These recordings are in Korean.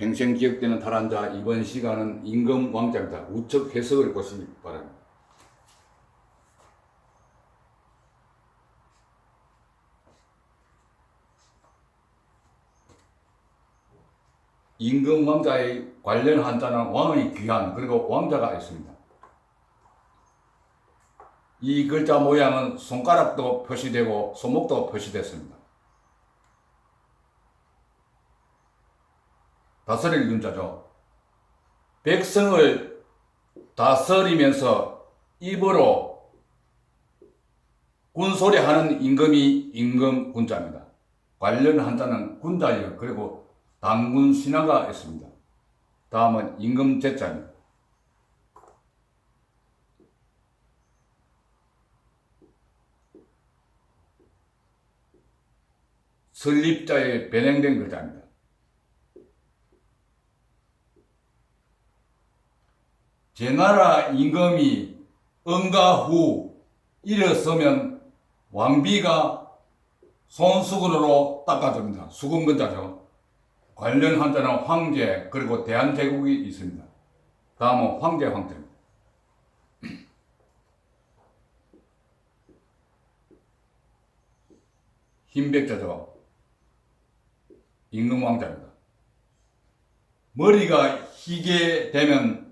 평생 기억되는 탈환자 이번 시간은 임금 왕자입니다. 우측 해석을 보시기 바랍니다. 임금 왕자의 관련 한자는 왕의 귀한 그리고 왕자가 있습니다. 이 글자 모양은 손가락도 표시되고 손목도 표시됐습니다. 다스릴 윤자죠. 백성을 다스리면서 입으로 군소리 하는 임금이 임금 군자입니다. 관련 한자는 군자예요. 그리고 당군 신화가 있습니다. 다음은 임금 제자입니다. 설립자에 변형된 글자입니다. 제 나라 임금이 응가 후 일어서면 왕비가 손수건으로 닦아줍니다. 수건근자죠. 관련 한자는 황제 그리고 대한제국이 있습니다. 다음은 황제 황제입니다. 흰백자죠. 임금 왕자입니다. 머리가 희게 되면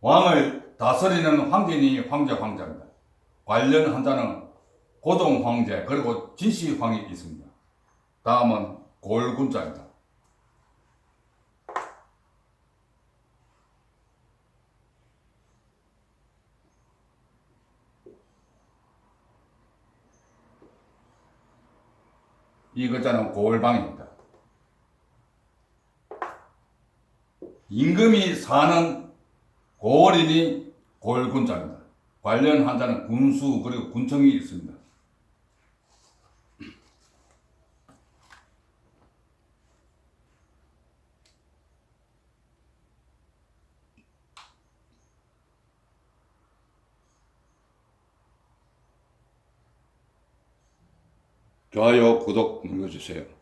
왕을 다스리는 황제니 황제 황자입니다. 관련 한자는 고동 황제 그리고 진시 황이 있습니다. 다음은 골군자입니다. 이 글자는 골방입니다. 임금이 사는 고을이니 골군자입니다. 관련 한자는 군수 그리고 군청이 있습니다. 좋아요, 구독 눌러주세요.